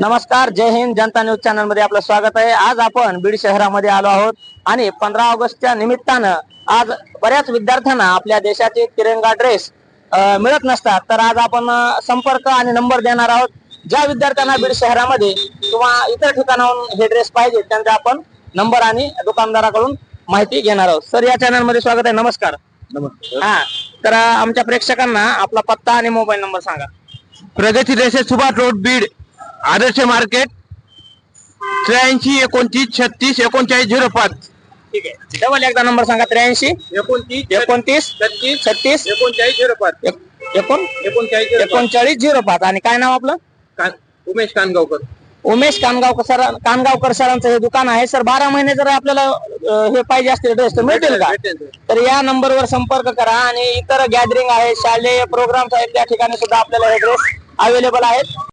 नमस्कार जय हिंद जनता न्यूज चॅनलमध्ये आपलं स्वागत आहे. आज आपण बीड शहरामध्ये आलो आहोत आणि पंधरा ऑगस्टच्या निमित्तानं आज बऱ्याच विद्यार्थ्यांना आपल्या देशाचे तिरंगा ड्रेस मिळत नसतात. तर आज आपण संपर्क आणि नंबर देणार आहोत. ज्या विद्यार्थ्यांना बीड शहरामध्ये किंवा इतर ठिकाणाहून हे ड्रेस पाहिजे त्यांचा आपण नंबर आणि दुकानदाराकडून माहिती घेणार आहोत. सर या चॅनलमध्ये स्वागत आहे. नमस्कार. नमस्कार. हा तर आमच्या प्रेक्षकांना आपला पत्ता आणि मोबाईल नंबर सांगा. प्रगती रेषे सुभाष रोड बीड. आदर्श मार्केट त्र्याऐंशी एकोणतीस छत्तीस एकोणचाळीस झिरो पाच. ठीक आहे. डबल एकदा नंबर सांगा त्र्याऐंशी एकोणतीस एकोणतीस छत्तीस छत्तीस एकोणचाळीस झिरो पाच. एक- एकोण एकोणचाळीस एकोणचाळीस झिरो पाच. आणि काय नाव आपलं? उमेश कानगावकर. उमेश कानगावकर सर कानगावकर सरांचं हे दुकान आहे. सर बारा महिने जर आपल्याला हे पाहिजे असतील ड्रेस तर मिळतील का. तर या नंबरवर संपर्क करा. आणि इतर गॅदरिंग आहे शालेय प्रोग्राम्स आहेत त्या ठिकाणी सुद्धा आपल्याला हे ड्रेस अवेलेबल आहेत.